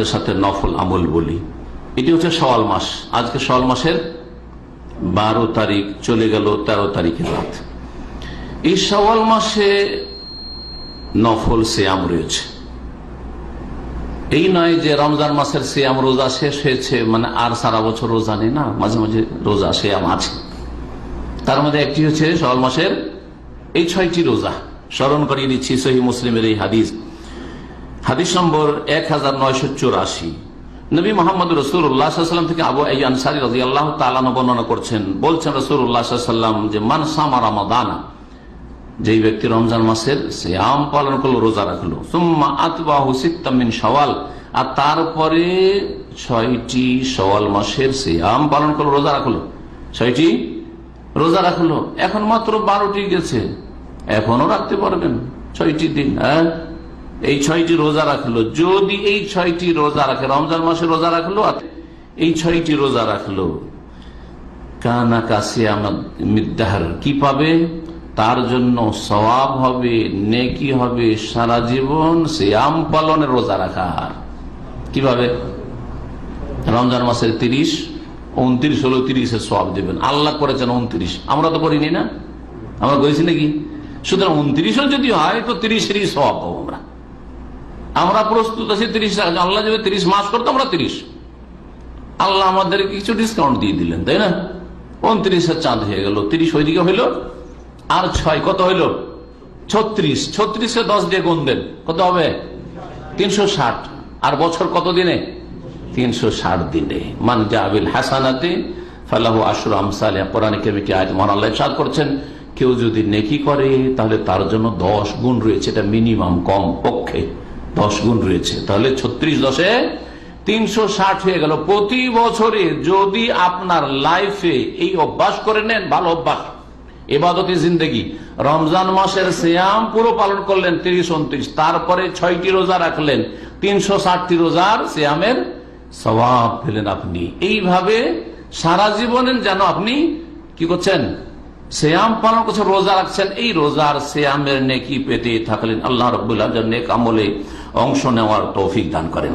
সাথে সাথে নফল আমল বলি, এটি হচ্ছে সওয়াল মাস। আজকে সওয়াল মাসের বারো তারিখ, চলে গেল তেরো তারিখের রাত। এই সওয়াল মাসে নফল সিয়াম রয়েছে। এই নয় যে রমজান মাসের সিয়াম রোজা শেষ হয়েছে মানে আর সারা বছর রোজা নেই, না, মাঝে মাঝে রোজা সিয়াম আছে। তার মধ্যে একটি হচ্ছে সওয়াল মাসের এই ছয়টি রোজা। স্মরণ করিয়ে দিচ্ছি সহি মুসলিমের এই হাদিস। হাদিস নম্বর এক হাজার নয়শো চৌরাশি। নবী মোহাম্মদ রসুল্লাহাম থেকে আবু এই আনসারি রাজি আল্লাহ তালানো বর্ণনা করছেন, বলছেন রসুল্লাহাম যে, মান সামা রামাদানা যেই ব্যক্তি রমজান মাসের আম পালন করল, রোজা রাখল সিত্তামিন সওয়াল আর তারপরে ছয়টি সওয়াল মাসের আম পালন করল, রোজা রাখল, ছয়টি রোজা রাখল, এখন মাত্র বারোটি গেছে, এখনও রাখতে পারবেন, ছয়টি দিন হ্যাঁ? এই ছয়টি রোজা রাখল। যদি এই ছয়টি রোজা রাখে, রমজান মাসে রোজা রাখল আর এই ছয়টি রোজা রাখল, কানা কাছে আমার মিদ্দাহার কি পাবে? তার জন্য সওয়াব হবে, নেকি হবে, সারা জীবন আম পালনের রোজা রাখার কীভাবে রমজান মাসের তিরিশ, উনত্রিশ হলো তিরিশে সব দেবেন। আল্লাহ করেছেন উনত্রিশ। আমরা তো করিনি না? আমরা করেছি নাকি? সুতরাং উনত্রিশও যদি হয়, তো তিরিশেরই সব পাবো আমরা। আমরা প্রস্তুত আছি তিরিশ আল্লাহ যদি তিরিশ মাস করতো, আমরা তিরিশ। আল্লাহ আমাদের কিছু ডিসকাউন্ট দিয়ে দিলেন, তাই না? উনত্রিশের চাঁদ হয়ে গেল, তিরিশ ওইদিকে হইল, আর ছয়, কত হইল? ছত্রিশ। ছত্রিশে দশ দিয়ে গুণ দেন, কত হবে? তিনশো ষাট। আর বছর কত দিনে? তিনশো ষাট দিনে। মান জাবিল হাসানাতে, ফালাহু আশুর আমসালিয়া কোরআন কেমিকে আজ মহান আল্লাহ সাদ করছেন, কেউ যদি নেকি করে, তাহলে তার জন্য দশ গুণ রয়েছে, এটা মিনিমাম কম পক্ষে। দশ গুণ রয়েছে। তাহলে ছত্রিশ দশে তিনশো ষাট হয়ে গেল। প্রতি বছরে যদি আপনার লাইফে এই অভ্যাস করে নেন, ভালো অভ্যাস। এবাদতি জিন্দগি। রমজান মাসের শ্যাম পুরো পালন করলেন তিরিশ, উনত্রিশ। তারপরে ছয়টি রোজা রাখলেন। তিনশো ষাটটি রোজার শ্যামের স্বভাব পেলেন আপনি। এইভাবে সারা জীবনের যেন আপনি কি করছেন? শ্যাম পালন করছেন, রোজা রাখছেন। এই রোজার শ্যামের নেকি পেতে থাকলেন আল্লাহ নেক আমলে অংশ নেওয়ার তৌফিক দান করেন।